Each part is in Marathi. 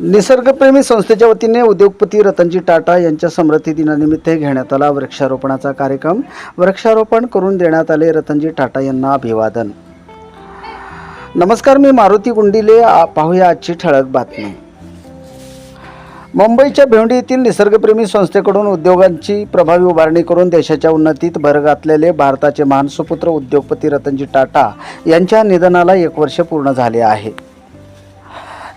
निसर्गप्रेमी संस्थेच्या वतीने उद्योगपती रतनजी टाटा यांच्या स्मृती दिनानिमित्त घेण्यात आला वृक्षारोपणाचा कार्यक्रम. वृक्षारोपण करून देण्यात आले रतनजी टाटा यांना अभिवादन. नमस्कार मी मारुती गुंडिले. पाहूया आजची ठळक बातमी. मुंबईच्या भेवंडी येथील निसर्गप्रेमी संस्थेकडून उद्योगांची प्रभावी उभारणी करून देशाच्या उन्नतीत भर घातलेले भारताचे महान सुपुत्र उद्योगपती रतनजी टाटा यांच्या निधनाला एक वर्ष पूर्ण झाले आहे.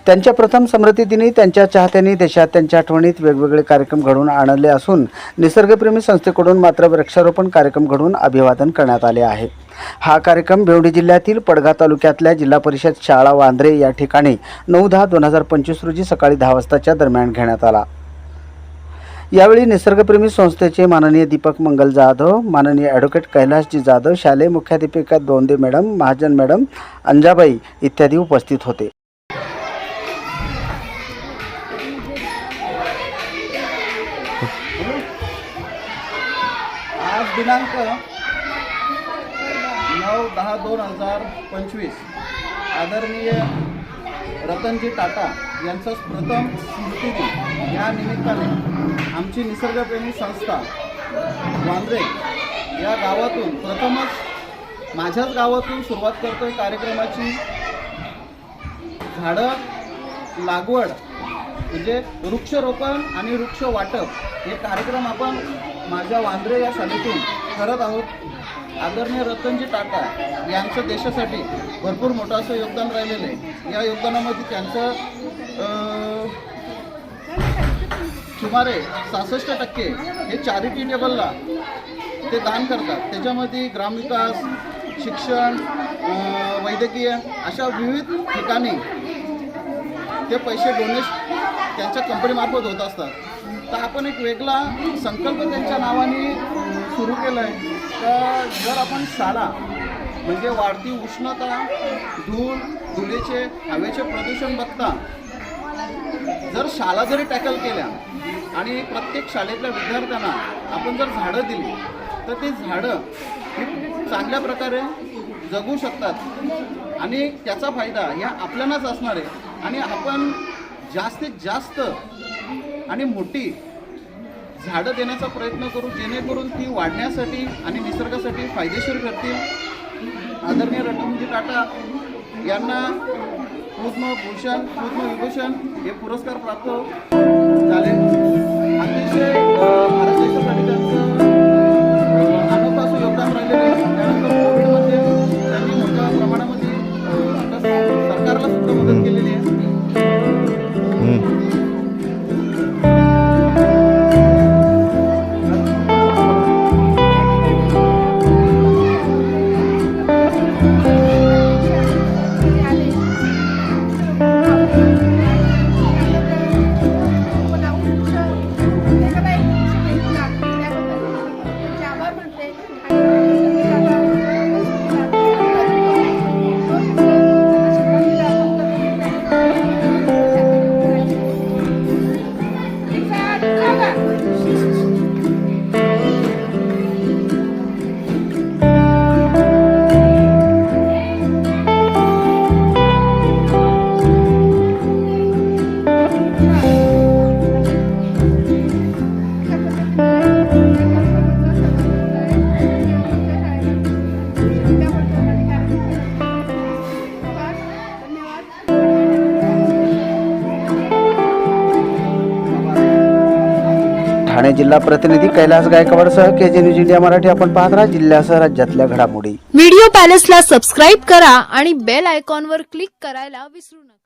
त्यांच्या प्रथम स्मृतिदिनी त्यांच्या चाहत्यांनी देशात त्यांच्या आठवणीत वेगवेगळे कार्यक्रम घडवून आणले असून निसर्गप्रेमी संस्थेकडून मात्र वृक्षारोपण कार्यक्रम घडवून अभिवादन करण्यात आले आहे. हा कार्यक्रम भेवडी जिल्ह्यातील पडघा तालुक्यातल्या जिल्हा परिषद शाळा वांद्रे या ठिकाणी नऊ दहा दोन हजार पंचवीस रोजी सकाळी दहा वाजताच्या दरम्यान घेण्यात आला. यावेळी निसर्गप्रेमी संस्थेचे माननीय दीपक मंगल जाधव माननीय ॲडव्होकेट कैलासजी जाधव शालेय मुख्याध्यापिका दोंदे मॅडम महाजन मॅडम अंजाबाई इत्यादी उपस्थित होते. आज दिनांक नऊ दहा दोन हजार पंचवीस. आदरणीय रतनजी टाटा यांचा प्रथम स्मृतिदिन. या निमित्ताने आमची निसर्गप्रेमी संस्था वांद्रे या गावातून प्रथमच माझ्याच गावातून सुरुवात करतोय कार्यक्रमाची झाडं लागवड म्हणजे वृक्षरोपण आणि वृक्ष वाटप हे कार्यक्रम आपण माझ्या वांद्रे या शाळेतून करत आहोत. आदरणीय रतनजी टाटा यांचं देशासाठी भरपूर मोठं असं योगदान राहिलेलं आहे. या योगदानामध्ये त्यांचं सुमारे सहासष्ट टक्के हे चॅरिटी टेबलला ते दान करतात. त्याच्यामध्ये ग्रामविकास शिक्षण वैद्यकीय अशा विविध ठिकाणी ते पैसे डोनेट त्यांच्या कंपनीमार्फत होत असतात. तर आपण एक वेगळा संकल्प त्यांच्या नावाने सुरू केला आहे तर जर आपण शाळा म्हणजे वाढती उष्णता धूळ धुलेचे हवेचे प्रदूषण बघता जर शाळा जरी टॅकल केल्या आणि प्रत्येक शाळेतल्या विद्यार्थ्यांना आपण जर झाडं दिली तर ती झाडं ही चांगल्या प्रकारे जगू शकतात. आणि त्याचा फायदा ह्या आपल्यालाच असणार आहे. आणि आपण जास्तीत जास्त आणि मोठी झाडं देण्याचा प्रयत्न करू जेणेकरून ती वाढण्यासाठी आणि निसर्गासाठी फायदेशीर ठरतील. आदरणीय रणजी टाटा यांना पद्मभूषण पद्मविभूषण हे पुरस्कार प्राप्त हो. झाले अतिशय Yeah. ठाणे जिल्हा प्रतिनिधी कैलास गायकवाडसह के जे न्यूज इंडिया मराठी आपण पाहत राहा जिल्ह्यासह राज्यातल्या घडामोडी. व्हिडिओ पॅलेसला सबस्क्राईब करा आणि बेल आयकॉनवर क्लिक करायला विसरू नका.